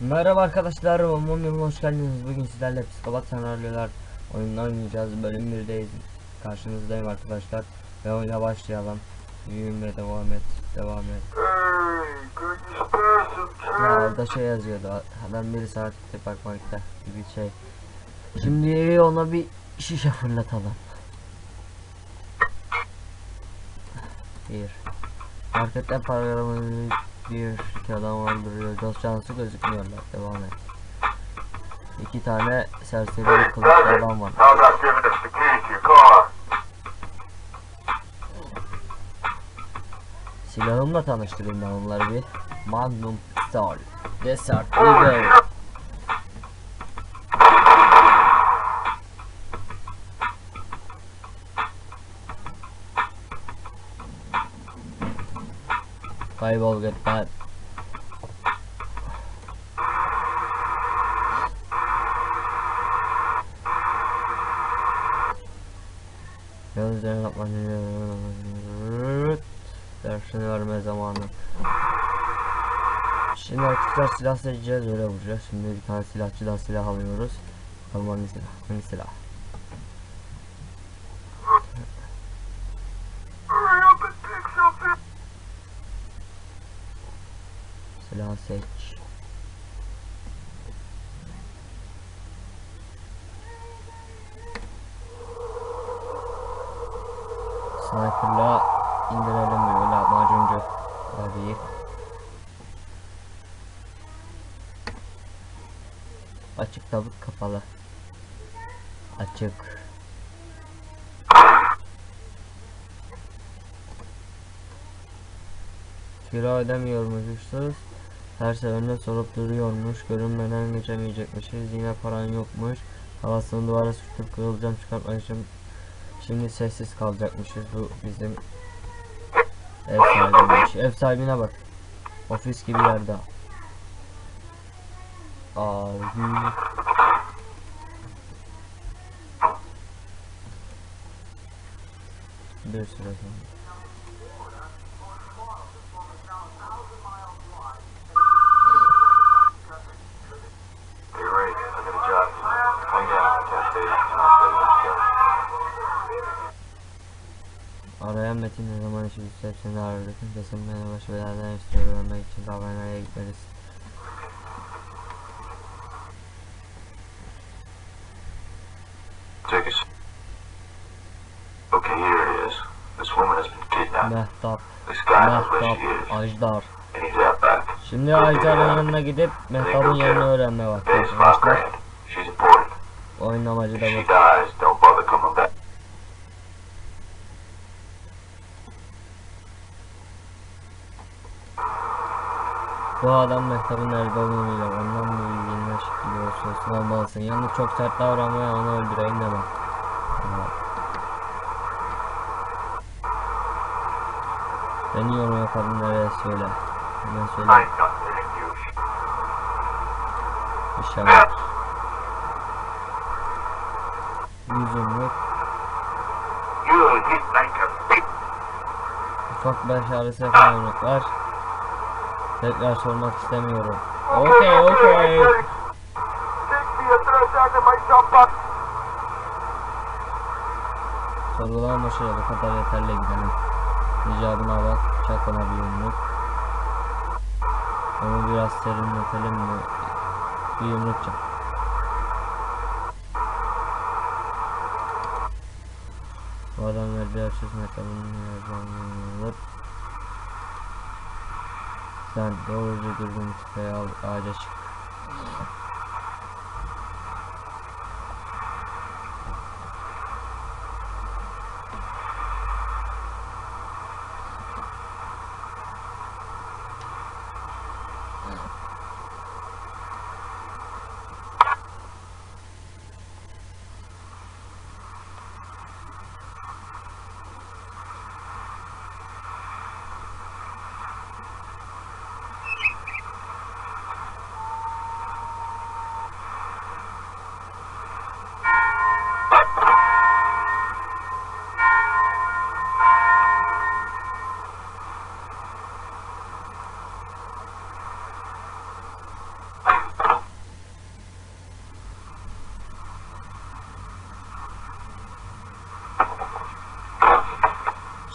Merhaba arkadaşlar, Mumyum hoş geldiniz. Bugün sizlerle psikopat senaryolar oyununu oynayacağız. Bölüm 1'deyiz. Karşınızdayım arkadaşlar. Ve oyuna başlayalım. Büyüme devam et, devam et. Hey, Ya orada şey yazıyordu. Adam bir saat bakmakta gibi şey. Şimdi ona bir şişe fırlatalım. Bir. Marketten paralarımı bir iki adam öldürüyor. Dost canlısı gözükmüyorlar. Devam et. İki tane serseri kılıçlı adam var. Silahımla tanıştırayım ben onları bir. Magnum pistol. Desert Eagle. Kaybol götten. Gözlerini kapatınca dersini verme zamanı. Şimdi arkadaşlar silah seçeceğiz öyle vuracağız. Şimdi bir tane silahçıdan silah alıyoruz. Hangi silah? Hangi silah? Silah seç. Sniper'la indirelim böyle macuncu abiyi. Açık tabut kapalı. Açık. Kira ödemiyormuşuz. Her seferinde sorup duruyormuş. Görünmeden geçemeyecekmişiz. Yine paran yokmuş. Havasını duvara sürtüp kırılacağım çıkartmak için. Şimdi sessiz kalacakmışız. Bu bizim ev sahibiymiş. Ev sahibine bak. Ofis gibi yerde. Abi. Bir süre sonra. Ne zaman işi hepsini aradık. Kesin beni başı beladan istiyor ölmek için kahvehaneye gitmeliyiz. Take a s- Okay, here it is. This woman has been kidnapped. Mehtap, This guy knows where Mehtap, she is, Ajdar. and he's out back. Şimdi Ajdar'ın yanına gidip Mehtap'ın yerini öğrenme vakti. She's important. Oyun amacı da bu. Bu adam olduğunu biliyor. Ondan mı ilgili şekilde olsun olmalısın. Yalnız çok sert davranmaya onu öldüreyim deme. Beni yapalım nereye söyle. Hemen söyle. ain't not telling you. İşaret. Yüzüm yok. You hit like a big Ufak baş ağrısı yapan yumruklar. Tekrar sormak istemiyorum. Okey okey. Jump box. Sorgulama başarılı kadar yeterli gidelim. İcabına bak. Çak ona bir yumruk. Onu biraz serinletelim mi? Bir yumruk çak. Bu adam verdiği açız metalini Sen doğruca düzgün al ağaca çık.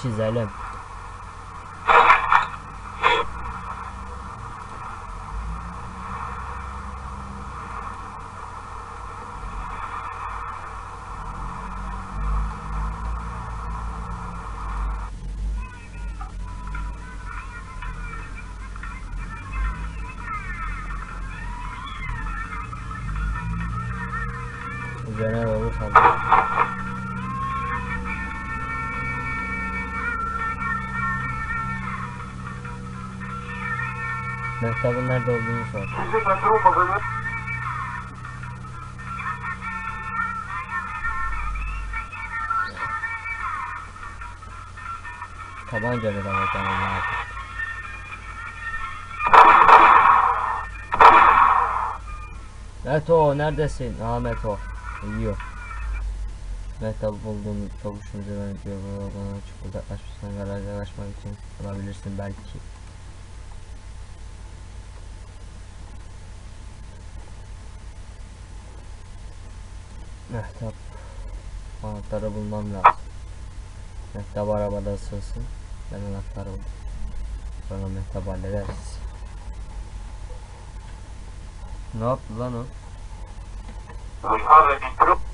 Çizelim. Üzerine doğru Mehtap'ın nerede olduğunu sor. Sizin metre olmadığını Tabancayla da bakalım ne yapıyor. Meto neredesin? Aa Meto. Uyuyor. Meto buldum. Çavuşun üzerine gidiyor. Buradan çık uzaklaşmışsın. Garaja kaçmak için alabilirsin belki. Mehtap. Anahtarı bulmam lazım. Mehtap arabada sığsın. Ben anahtarı buldum. Sonra Mehtap hallederiz. Ne yaptı lan o? we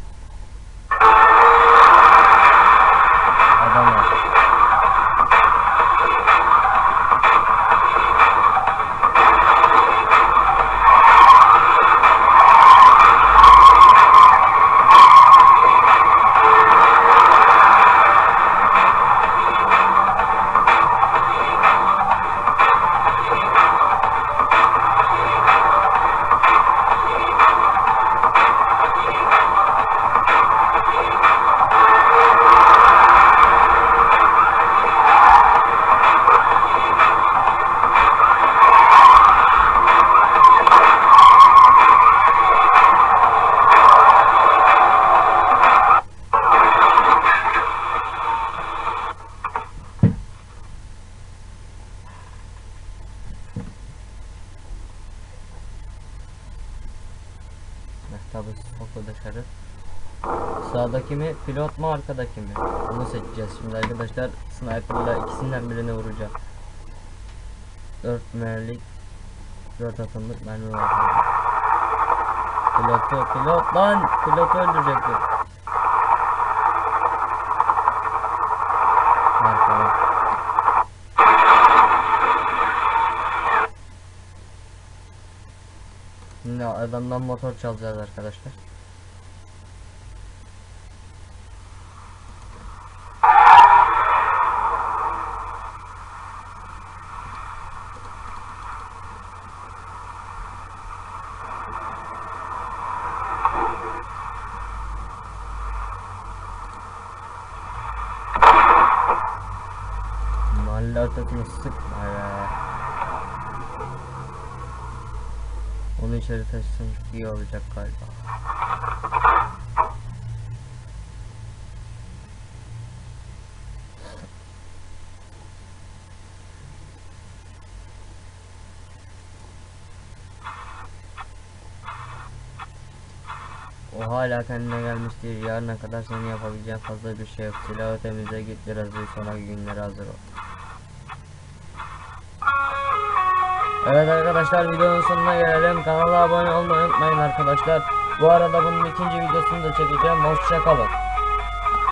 Dışarı. Sağdaki mi? Pilot mu arkadaki mi? Bunu seçeceğiz şimdi arkadaşlar. Sniper'la ikisinden birini vuracağım. 4 merlik 4 atımlık mermi var. Pilotu, pilot lan! Pilotu öldürecek bu. Var, tamam. Şimdi adamdan motor çalacağız arkadaşlar. Mahalle ortasını sıkma ya. Onu içeri taşısan çok iyi olacak galiba. O hala kendine gelmiş değil. Yarına kadar senin yapabileceğin fazla bir şey yok. Silahı temizle git biraz uyu sonraki günlere hazır ol. Evet arkadaşlar videonun sonuna gelelim. Kanala abone olmayı unutmayın arkadaşlar. Bu arada bunun ikinci videosunu da çekeceğim. Hoşçakalın.